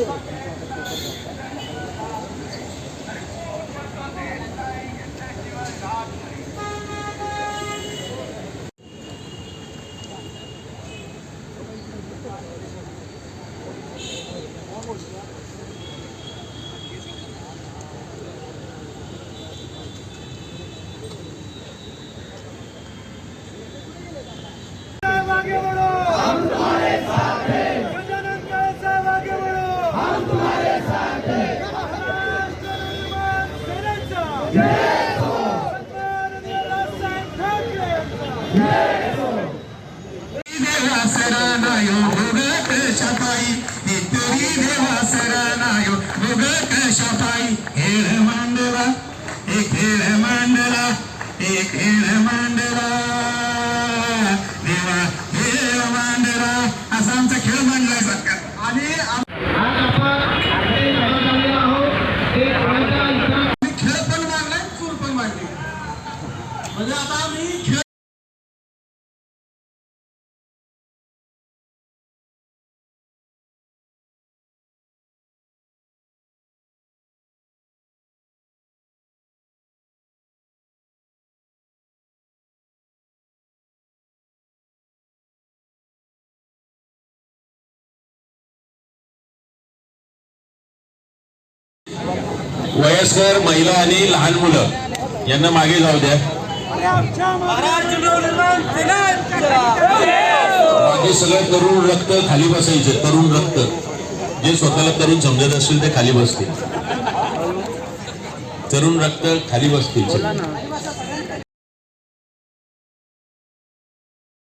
Yeah. खेळ मांडलाय सरकार आणि म्हणजे आता खेळ वयस्कर महिला आणि लहान मुलं यांना मागे जाऊ द्या. बाकी सगळं तरुण रक्त खाली बसायचे तरुण रक्त. जे स्वतःला तरुण समजत असतील ते खाली बसतील. तरुण रक्त खाली बसतील